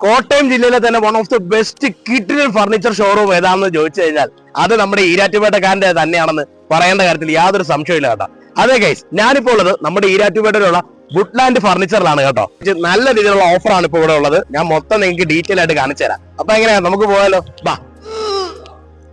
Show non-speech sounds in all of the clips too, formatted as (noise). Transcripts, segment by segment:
കോട്ടയം ജില്ലയിലെ തന്നെ one of the best കിറ്റിൽ ഫർണിച്ചർ ഷോറൂം ഏതാണെന്ന് ചോദിച്ചു കഴിഞ്ഞാൽ അത് നമ്മുടെ ഈരാറ്റുപേട്ടക്കാരന്റെ തന്നെയാണെന്ന് പറയേണ്ട കാര്യത്തിൽ യാതൊരു സംശയമില്ല കേട്ടോ. അതെ ഗൈസ് ഞാനിപ്പോൾ ഉള്ളത് നമ്മുടെ ഈരാറ്റുപേട്ടയിലുള്ള വുഡ്ലാൻഡ് ഫർണിച്ചറിലാണ് കേട്ടോ. നല്ല രീതിയിലുള്ള ഓഫറാണ് ഇപ്പോൾ ഇവിടെ ഉള്ളത്. ഞാൻ മൊത്തം നിങ്ങൾക്ക് ഡീറ്റെയിൽ ആയിട്ട് കാണിച്ചു തരാം. അപ്പൊ എങ്ങനെയാ? നമുക്ക് പോയാലോ ബാ.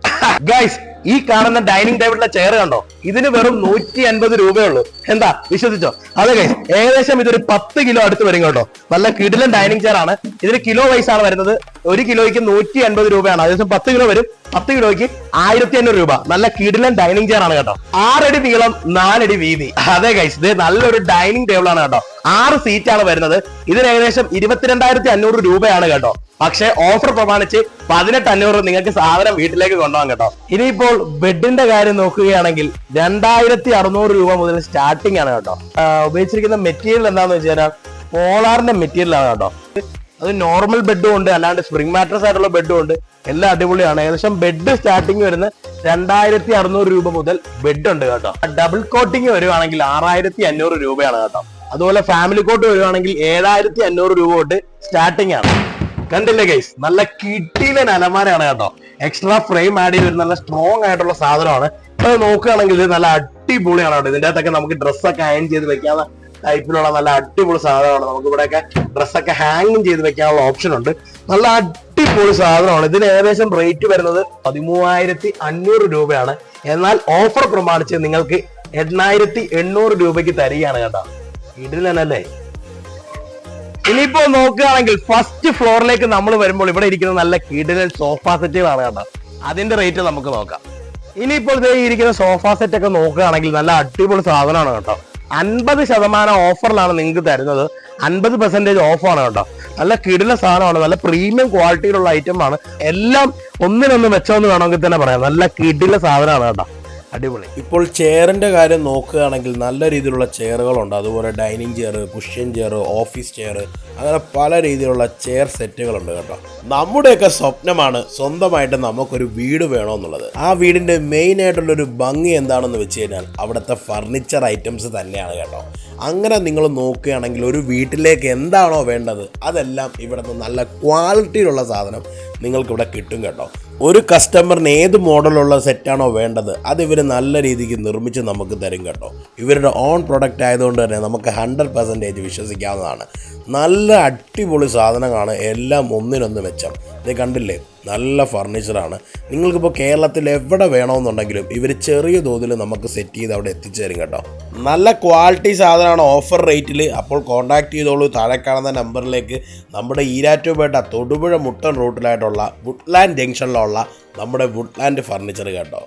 (laughs) ഗൈസ് ഈ കാണുന്ന ഡൈനിങ് ടേബിളിലെ ചെയർ കണ്ടോ? ഇതിന് വെറും നൂറ്റി അൻപത് രൂപയുള്ളൂ എന്താ? വിശ്വസിച്ചോ? അതെ ഏകദേശം ഇതൊരു പത്ത് കിലോ അടുത്ത് വരും കേട്ടോ. നല്ല കിടിലൻ ഡൈനിങ് ചെയർ ആണ്. ഇതിന് കിലോ വൈസ് ആണ് വരുന്നത്. ഒരു കിലോയ്ക്ക് നൂറ്റി അൻപത് രൂപയാണ്. ഏകദേശം പത്ത് കിലോ വരും. പത്ത് കിലോയ്ക്ക് ആയിരത്തി അഞ്ഞൂറ് രൂപ. നല്ല കിടിലൻ ഡൈനിങ് ചെയർ ആണ് കേട്ടോ. ആറടി നീളം നാലടി വീതി. അതെ ഗൈസ് ഇത് നല്ലൊരു ഡൈനിങ് ടേബിൾ ആണ് കേട്ടോ. ആറ് സീറ്റ് ആണ് വരുന്നത്. ഇതിന് ഏകദേശം ഇരുപത്തിരണ്ടായിരത്തി അഞ്ഞൂറ് രൂപയാണ് കേട്ടോ. പക്ഷേ ഓഫർ പ്രമാണിച്ച് പതിനെട്ട് അഞ്ഞൂറ് നിങ്ങൾക്ക് സാധനം വീട്ടിലേക്ക് കൊണ്ടുപോകാം കേട്ടോ. ഇനിയിപ്പോൾ ബെഡിന്റെ കാര്യം നോക്കുകയാണെങ്കിൽ രണ്ടായിരത്തി അറുന്നൂറ് രൂപ മുതൽ സ്റ്റാർട്ടിംഗ് ആണ് കേട്ടോ. ഉപയോഗിച്ചിരിക്കുന്ന മെറ്റീരിയൽ എന്താന്ന് വെച്ച് കഴിഞ്ഞാൽ പോളാറിന്റെ മെറ്റീരിയൽ ആണ് കേട്ടോ. അത് നോർമൽ ബെഡും ഉണ്ട് അല്ലാണ്ട് സ്പ്രിംഗ് മാട്രസ് ആയിട്ടുള്ള ബെഡും ഉണ്ട്. എല്ലാം അടിപൊളിയാണ്. ഏകദേശം ബെഡ് സ്റ്റാർട്ടിങ് വരുന്ന രണ്ടായിരത്തി അറുന്നൂറ് രൂപ മുതൽ ബെഡ് ഉണ്ട് കേട്ടോ. ഡബിൾ കോട്ടിങ് വരുവാണെങ്കിൽ ആറായിരത്തി അഞ്ഞൂറ് രൂപയാണ് കേട്ടോ. അതുപോലെ ഫാമിലി കോട്ട് വരുവാണെങ്കിൽ ഏഴായിരത്തി അഞ്ഞൂറ് രൂപ തൊട്ട് സ്റ്റാർട്ടിംഗ് ആണ്. കണ്ടില്ലേ ഗൈസ് നല്ല കിട്ടിയിലെ അലമാരയാണ് കേട്ടോ. എക്സ്ട്രാ ഫ്രെയിം ആഡ് ചെയ്ത് നല്ല സ്ട്രോങ് ആയിട്ടുള്ള സാധനമാണ്. അത് നോക്കുകയാണെങ്കിൽ നല്ല അടിപൊളിയാണ് കേട്ടോ. ഇതിന്റെ അകത്തൊക്കെ നമുക്ക് ഡ്രസ്സൊക്കെ അയൺ ചെയ്ത് വെക്കാവുന്ന ടൈപ്പിലുള്ള നല്ല അടിപൊളി സാധനമാണ്. നമുക്ക് ഇവിടെയൊക്കെ ഡ്രസ്സൊക്കെ ഹാങ്ങിങ് ചെയ്ത് വെക്കാനുള്ള ഓപ്ഷൻ ഉണ്ട്. നല്ല അടിപൊളി സാധനമാണ്. ഇതിന് ഏകദേശം റേറ്റ് വരുന്നത് പതിമൂവായിരത്തി അഞ്ഞൂറ് രൂപയാണ്. എന്നാൽ ഓഫർ പ്രമാണിച്ച് നിങ്ങൾക്ക് എണ്ണായിരത്തി എണ്ണൂറ് രൂപയ്ക്ക് തരികയാണ് കേട്ടോ. ഇതിലല്ലേ ഇനിയിപ്പോ നോക്കുകയാണെങ്കിൽ ഫസ്റ്റ് ഫ്ലോറിലേക്ക് നമ്മൾ വരുമ്പോൾ ഇവിടെ ഇരിക്കുന്ന നല്ല കിടിലൻ സോഫ സെറ്റുകളാണ് കേട്ടോ. അതിന്റെ റേറ്റ് നമുക്ക് നോക്കാം. ഇനിയിപ്പോൾ ഇരിക്കുന്ന സോഫ സെറ്റ് ഒക്കെ നോക്കുകയാണെങ്കിൽ നല്ല അടിപൊളി സാധനമാണ് കേട്ടോ. അൻപത് ശതമാനം ഓഫറിലാണ് നിങ്ങൾക്ക് തരുന്നത്. അൻപത് പെർസെന്റേജ് ഓഫാണ് കേട്ടോ. നല്ല കിടില സാധനമാണ്. നല്ല പ്രീമിയം ക്വാളിറ്റിയിലുള്ള ഐറ്റം ആണ്. എല്ലാം ഒന്നിനൊന്ന് മെച്ചമെന്ന് വേണമെങ്കിൽ തന്നെ പറയാം. നല്ല കിടില സാധനമാണ് കേട്ടോ. അടിപൊളി. ഇപ്പോൾ ചെയറിന്റെ കാര്യം നോക്കുകയാണെങ്കിൽ നല്ല രീതിയിലുള്ള ചെയറുകളുണ്ട്. അതുപോലെ dining chair cushion chair office chair അങ്ങനെ പല രീതിയിലുള്ള ചെയർ സെറ്റുകളുണ്ട് കേട്ടോ. നമ്മുടെയൊക്കെ സ്വപ്നമാണ് സ്വന്തമായിട്ട് നമുക്കൊരു വീട് വേണമെന്നുള്ളത്. ആ വീടിന്റെ മെയിൻ ആയിട്ടുള്ളൊരു ഭംഗി എന്താണെന്ന് വെച്ച് കഴിഞ്ഞാൽ അവിടുത്തെ ഫർണിച്ചർ ഐറ്റംസ് തന്നെയാണ് കേട്ടോ. അങ്ങനെ നിങ്ങൾ നോക്കുകയാണെങ്കിൽ ഒരു വീട്ടിലേക്ക് എന്താണോ വേണ്ടത് അതെല്ലാം ഇവിടുന്ന് നല്ല ക്വാളിറ്റിയിലുള്ള സാധനം നിങ്ങൾക്കിവിടെ കിട്ടും കേട്ടോ. ഒരു കസ്റ്റമറിന് ഏത് മോഡലുള്ള സെറ്റാണോ വേണ്ടത് അത് ഇവർ നല്ല രീതിക്ക് നിർമ്മിച്ച് നമുക്ക് തരും കേട്ടോ. ഇവരുടെ ഓൺ പ്രൊഡക്റ്റ് ആയതുകൊണ്ട് തന്നെ നമുക്ക് ഹൺഡ്രഡ് പെർസെന്റേജ് വിശ്വസിക്കാവുന്നതാണ്. നല്ല അടിപൊളി സാധനങ്ങളാണ് എല്ലാം ഒന്നിനൊന്ന് മെച്ചം. ഇത് കണ്ടില്ലേ? നല്ല ഫർണിച്ചറാണ്. നിങ്ങൾക്കിപ്പോൾ കേരളത്തിൽ എവിടെ വേണമെന്നുണ്ടെങ്കിലും ഇവർ ചെറിയ തോതിൽ നമുക്ക് സെറ്റ് ചെയ്ത് അവിടെ എത്തിച്ചേരും കേട്ടോ. നല്ല ക്വാളിറ്റി സാധനമാണ് ഓഫർ റേറ്റിൽ അപ്പോൾ കോൺടാക്ട് ചെയ്തോളൂ. താഴെ കാണുന്ന നമ്പറിലേക്ക് നമ്മുടെ ഈരാറ്റുപേട്ട തൊടുപുഴ മുട്ടൻ റൂട്ടിലായിട്ടുള്ള വുഡ്ലാൻഡ് ജംഗ്ഷനിലുള്ള നമ്മുടെ വുഡ്ലാൻഡ് ഫർണിച്ചർ കേട്ടോ.